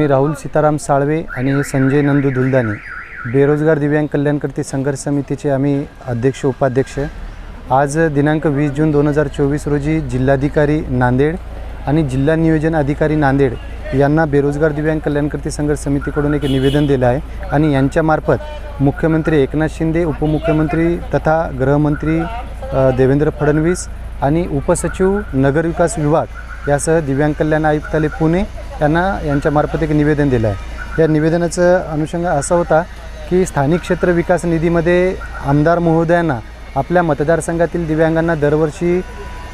मी राहुल सीताराम साळवे आणि हे संजय नंदू दुलदाने बेरोजगार दिव्यांग कल्याणकर्ती संघर्ष समितीचे आम्ही अध्यक्ष उपाध्यक्ष. आज दिनांक वीस जून दोन हजार चोवीस रोजी जिल्हाधिकारी नांदेड आणि जिल्हा नियोजन अधिकारी नांदेड यांना बेरोजगार दिव्यांग कल्याणकर्ती संघर्ष समितीकडून एक निवेदन दिलं आहे आणि यांच्यामार्फत मुख्यमंत्री एकनाथ शिंदे उपमुख्यमंत्री तथा गृहमंत्री देवेंद्र फडणवीस आणि उपसचिव नगरविकास विभाग यासह दिव्यांग कल्याण आयुक्तालय पुणे यांना यांच्यामार्फत एक निवेदन दिलं आहे. या निवेदनाचं अनुषंग असा होता की स्थानिक क्षेत्र विकास निधीमध्ये आमदार महोदयांना आपल्या मतदारसंघातील दिव्यांगांना दरवर्षी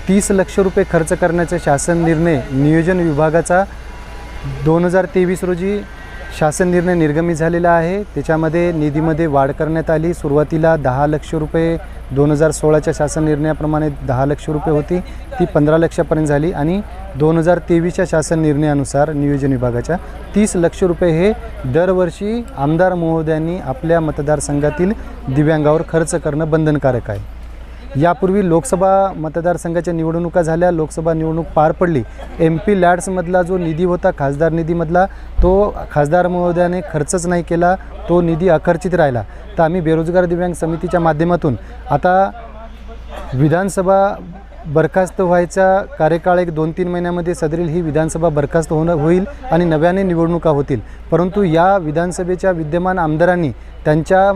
तीस लक्ष रुपये खर्च करण्याचा शासन निर्णय नियोजन विभागाचा दोन हजार तेवीस रोजी शासन निर्णय निर्गमित झालेला आहे. त्याच्यामध्ये निधीमध्ये वाढ करण्यात आली. सुरुवातीला दहा लक्ष रुपये दोन हजार सोळाच्या शासन निर्णयाप्रमाणे दहा लक्ष रुपये होती. ती पंधरा लक्षापर्यंत झाली आणि दोन हजार तेवीसच्या शासन निर्णयानुसार नियोजन विभागाच्या तीस लक्ष रुपये हे दरवर्षी आमदार महोदयांनी आपल्या मतदारसंघातील दिव्यांगावर खर्च करणं बंधनकारक आहे. यापूर्वी लोकसभा मतदारसंघाच्या निवडणुका झाल्या लोकसभा निवडणूक पार पडली. एम पी लॅड्समधला जो निधी होता खासदार निधीमधला तो खासदार महोदयाने खर्चच नाही केला तो निधी अखर्चित राहिला. तर आम्ही बेरोजगार दिव्यांग समितीच्या माध्यमातून आता विधानसभा बरखास्त व्हायचा कार्यकाळ एक दोन तीन महिन्यामध्ये सदरील ही विधानसभा बरखास्त होणं होईल आणि नव्याने निवडणुका होतील. परंतु या विधानसभेच्या विद्यमान आमदारांनी त्यांच्या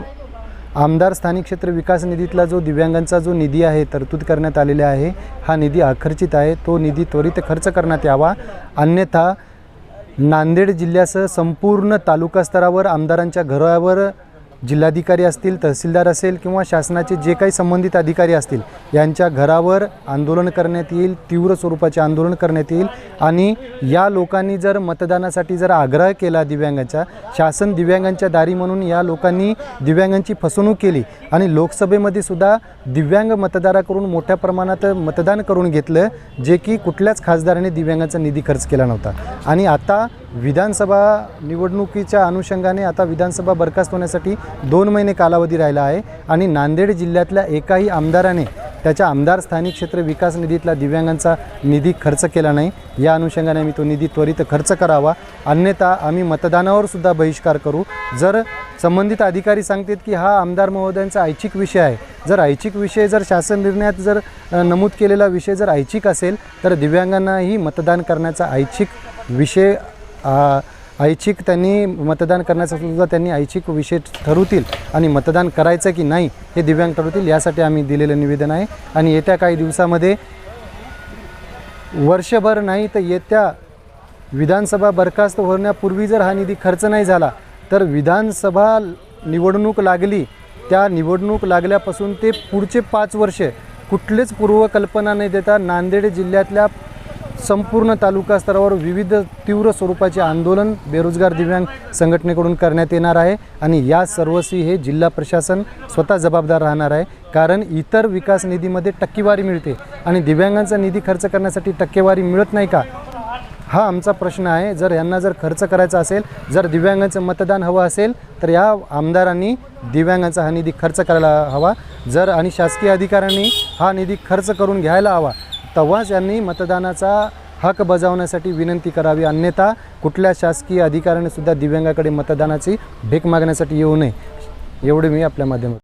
आमदार स्थानिक क्षेत्र विकास निधीतला जो दिव्यांगांचा जो निधी आहे तरतूद करण्यात आलेला आहे हा निधी आखर्चित आहे. तो निधी त्वरित खर्च करण्यात यावा. अन्यथा नांदेड जिल्ह्यासह संपूर्ण तालुका स्तरावर आमदारांच्या घरावर जिल्हाधिकारी असतील तहसीलदार असेल किंवा शासनाचे जे काही संबंधित अधिकारी असतील यांच्या घरावर आंदोलन करण्यात येईल तीव्र स्वरूपाचे आंदोलन करण्यात येईल आणि या लोकांनी जर मतदानासाठी जर आग्रह केला दिव्यांगांचा शासन दिव्यांगांच्या दारी म्हणून या लोकांनी दिव्यांगांची फसवणूक केली आणि लोकसभेमध्ये सुद्धा दिव्यांग मतदाराकडून मोठ्या प्रमाणात मतदान करून घेतलं जे की कुठल्याच खासदाराने दिव्यांगांचा निधी खर्च केला नव्हता. आणि आता विधानसभा निवडणुकीच्या अनुषंगाने आता विधानसभा बरखास्त होण्यासाठी दोन महिने कालावधी राहिला आहे आणि नांदेड जिल्ह्यातल्या एकाही आमदाराने त्याच्या आमदार स्थानिक क्षेत्र विकास निधीतला दिव्यांगांचा निधी खर्च केला नाही. या अनुषंगाने आम्ही तो निधी त्वरित खर्च करावा. अन्यथा आम्ही मतदानावर सुद्धा बहिष्कार करू. जर संबंधित अधिकारी सांगतात की हा आमदार महोदयांचा ऐच्छिक विषय आहे जर ऐच्छिक विषय जर शासन निर्णयात जर नमूद केलेला विषय जर ऐच्छिक असेल तर दिव्यांगांनाही मतदान करण्याचा ऐच्छिक विषय ऐच्छिक त्यांनी मतदान करण्याचा सुद्धा त्यांनी ऐच्छिक विषय ठरवतील आणि मतदान करायचं की नाही हे दिव्यांग ठरवतील यासाठी आम्ही दिलेलं निवेदन आहे. आणि येत्या काही दिवसामध्ये वर्षभर नाही तर येत्या विधानसभा बरखास्त होण्यापूर्वी जर हा निधी खर्च नाही झाला तर विधानसभा निवडणूक लागली त्या निवडणूक लागल्यापासून ते पुढचे पाच वर्ष कुठलेच पूर्वकल्पना न देता नांदेड जिल्ह्यातल्या संपूर्ण तालुका स्तरावर विविध तीव्र स्वरूपाचे आंदोलन बेरोजगार दिव्यांग संघटनेकडून करण्यात येणार आहे आणि या सर्वस्वी हे जिल्हा प्रशासन स्वतः जबाबदार राहणार आहे. कारण इतर विकास निधीमध्ये टक्केवारी मिळते आणि दिव्यांगांचा निधी खर्च करण्यासाठी टक्केवारी मिळत नाही का? हा आमचा प्रश्न आहे. जर यांना जर खर्च करायचा असेल जर दिव्यांगांचं मतदान हवं असेल तर या आमदारांनी दिव्यांगांचा हा निधी खर्च करायला हवा. जर आणि शासकीय अधिकाऱ्यांनी हा निधी खर्च करून घ्यायला हवा तेव्हाच यांनी मतदानाचा हक बजावण्यासाठी विनंती करावी. अन्यथा कुठल्या शासकीय अधिकाऱ्याने सुद्धा दिव्यांगाकडे मतदानाची भीक मागण्यासाठी येऊ नये. एवढे मी आपल्या माध्यमात